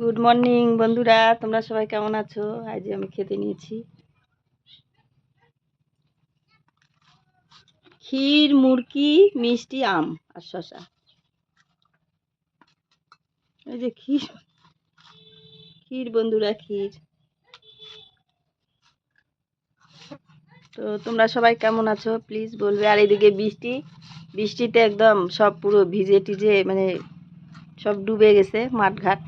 Good morning বন্ধুরা। তোমরা সবাই কেমন আছো? আজ আমি খেতে নিয়েছি। ক্ষীর, মুরকি, মিষ্টি, আম আর শশা এই যে ক্ষীর। ক্ষীর বন্ধুরা, ক্ষীর। তো তোমরা সবাই কেমন আছো? প্লিজ বলবে। আর এদিকে বৃষ্টি। বৃষ্টিতে একদম সব পুরো ভিজে টিজে মানে সব ডুবে গেছে মাঠঘাট।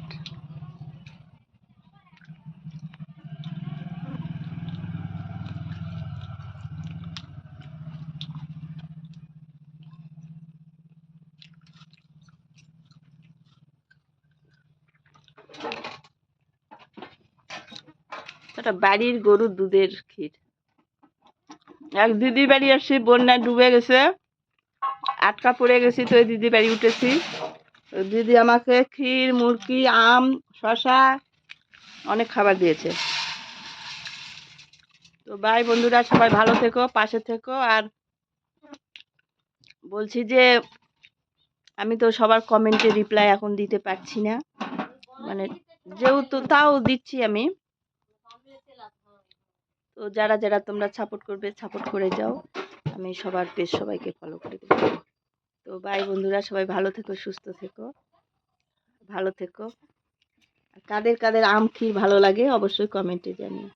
এটা বাড়ির গরুর দুধের ক্ষীর। এক দিদির বাড়ি আসছি, বন্যায় ডুবে গেছে, আটকা পড়ে গেছি তো দিদি বাড়ি উঠেছি। দিদি আমাকে ক্ষীর, মুরগি, আম শশা অনেক খাবার দিয়েছে। তো বাই বন্ধুরা, সবাই ভালো থেকো, পাশে থেকো, আর বলছি যে, আমি তো সবার কমেন্টে রিপ্লাই এখন দিতে পারছি না। মানে যেহেতু তাও দিচ্ছি আমি। তো যারা যারা তোমরা সাপোর্ট করবে সাপোর্ট করে যাও। আমি সবার পেজ সবাইকে ফলো করে দেবো। তো বাই বন্ধুরা, সবাই ভালো থেকো, সুস্থ থেকো। ভালো থেকো। কাদের কাদের আম ক্ষীর ভালো লাগে, অবশ্যই কমেন্টে জানিও।